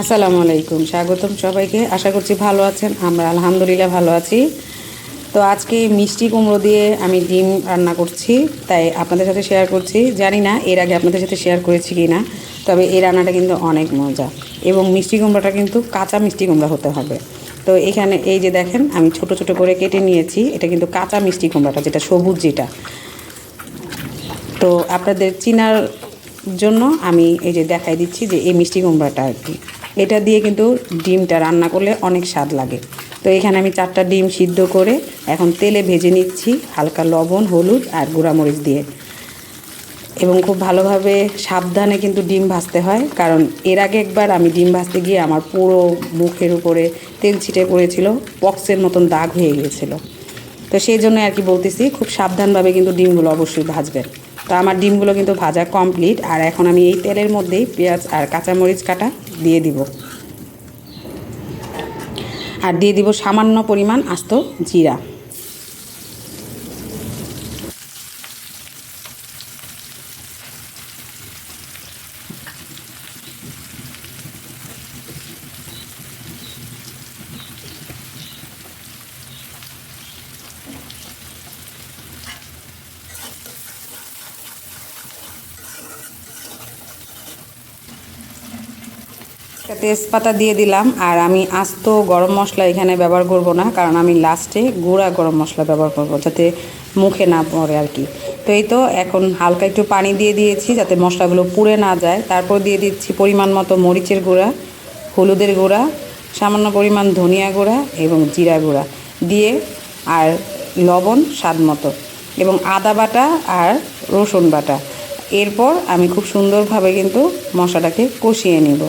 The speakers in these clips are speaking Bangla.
আসসালামু আলাইকুম, স্বাগতম সবাইকে। আশা করছি ভালো আছেন। আমরা আলহামদুলিল্লাহ ভালো আছি। তো আজকে মিষ্টি কুমড়ো দিয়ে আমি ডিম রান্না করছি, তাই আপনাদের সাথে শেয়ার করছি। জানি না এর আগে আপনাদের সাথে শেয়ার করেছি কি না তবে এই রান্নাটা কিন্তু অনেক মজা। এবং মিষ্টি কুমড়োটা কিন্তু কাঁচা মিষ্টি কুমড়া হতে হবে। তো এখানে এই যে দেখেন, আমি ছোট ছোট করে কেটে নিয়েছি। এটা কিন্তু কাঁচা মিষ্টি কুমড়াটা, যেটা সবুজ যেটা। তো আপনাদের চিনার জন্য আমি এই যে দেখাই দিচ্ছি যে এই মিষ্টি কুমড়াটা আর কি। এটা দিয়ে কিন্তু ডিমটা রান্না করলে অনেক স্বাদ লাগে। তো এখানে আমি চারটা ডিম সিদ্ধ করে এখন তেলে ভেজে নিচ্ছি হালকা লবণ, হলুদ আর গুঁড়ামরিচ দিয়ে। এবং খুব ভালোভাবে সাবধানে কিন্তু ডিম ভাজতে হয়, কারণ এর আগে একবার আমি ডিম ভাজতে গিয়ে আমার পুরো মুখের উপরে তেল ছিটে পড়েছিল পক্সের মতন দাগ হয়ে গিয়েছিল। তো সেই জন্য আর কি বলতেছি, খুব সাবধানভাবে কিন্তু ডিমগুলো অবশ্যই ভাজবেন। তো আমার ডিমগুলো কিন্তু ভাজা কমপ্লিট, আর এখন আমি এই তেলের মধ্যেই পেঁয়াজ আর কাঁচামরিচ কাটা দিয়ে দিব। আর দিয়ে দিব সামান্য পরিমাণ আস্ত জিরা। একটা তেজপাতা দিয়ে দিলাম, আর আমি আস্ত গরম মশলা এখানে ব্যবহার করব না, কারণ আমি লাস্টে গুঁড়া গরম মশলা ব্যবহার করব, যাতে মুখে না পড়ে আর কি। তো এই তো এখন হালকা একটু পানি দিয়ে দিয়েছি, যাতে মশলাগুলো পুড়ে না যায়। তারপর দিয়ে দিচ্ছি পরিমাণ মতো মরিচের গুঁড়া, হলুদের গুঁড়া, সামান্য পরিমাণ ধনিয়া গুঁড়া এবং জিরা গুঁড়া দিয়ে, আর লবণ স্বাদ মতো, এবং আদা বাটা আর রসুন বাটা। এরপর আমি খুব সুন্দরভাবে কিন্তু মশলাটাকে কষিয়ে নেব।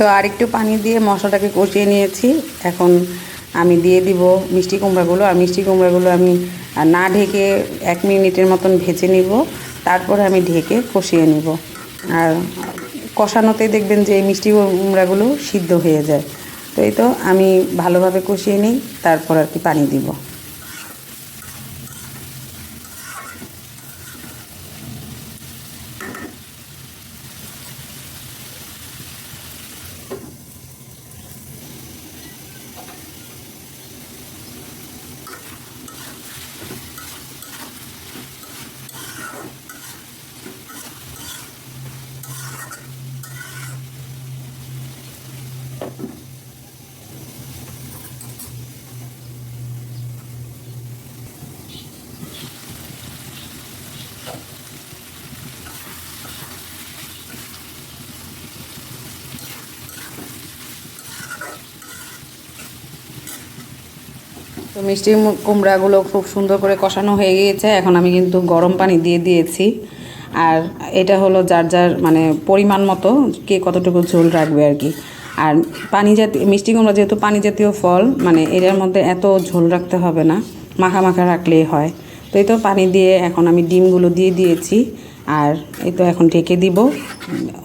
তো আর একটু পানি দিয়ে মশলাটাকে কষিয়ে নিয়েছি। এখন আমি দিয়ে দিব মিষ্টি কুমড়াগুলো। আর মিষ্টি কুমড়াগুলো আমি না ঢেকে এক মিনিটের মতন ভেজে নিব। তারপরে আমি ঢেকে কষিয়ে নিব। আর কষানোতেই দেখবেন যে এই মিষ্টি কুমড়াগুলো সিদ্ধ হয়ে যায়। তো এই তো আমি ভালোভাবে কষিয়ে নিই, তারপর আর কি পানি দিব। তো মিষ্টি কুমড়াগুলো খুব সুন্দর করে কষানো হয়ে গিয়েছে। এখন আমি কিন্তু গরম পানি দিয়ে দিয়েছি। আর এটা হলো যার যার মানে পরিমাণ মতো, কে কতটুকু ঝোল রাখবে আর কি। আর পানি জাতীয় মিষ্টি কুমড়া যেহেতু পানি জাতীয় ফল মানে এটার মধ্যে এত ঝোল রাখতে হবে না, মাখা মাখা রাখলেই হয়। তো এই তো পানি দিয়ে এখন আমি ডিমগুলো দিয়ে দিয়েছি। আর এই তো এখন ঢেকে দিব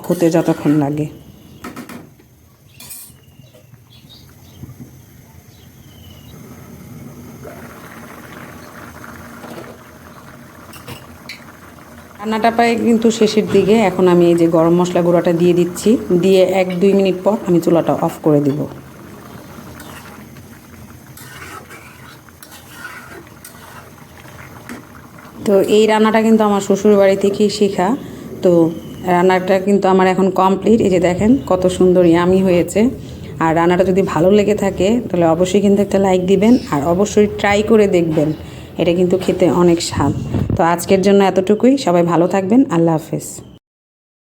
হতে যতক্ষণ লাগে। রান্নাটা প্রায় কিন্তু শেষের দিকে। এখন আমি এই যে গরম মশলা গুঁড়োটা দিয়ে দিচ্ছি। দিয়ে এক, দুই মিনিট পর আমি চুলাটা অফ করে দিব। তো এই রান্নাটা কিন্তু আমার শ্বশুর বাড়ি থেকেই শেখা। তো রান্নাটা কিন্তু আমার এখন কমপ্লিট এই যে দেখেন কত সুন্দর ইয়ামি হয়েছে। আর রান্নাটা যদি ভালো লেগে থাকে, তাহলে অবশ্যই কিন্তু একটা লাইক দিবেন। আর অবশ্যই ট্রাই করে দেখবেন। এটা কিন্তু খেতে অনেক স্বাদ। তো আজকের জন্য এতটুকুই। সবাই ভালো থাকবেন। আল্লাহ হাফেজ।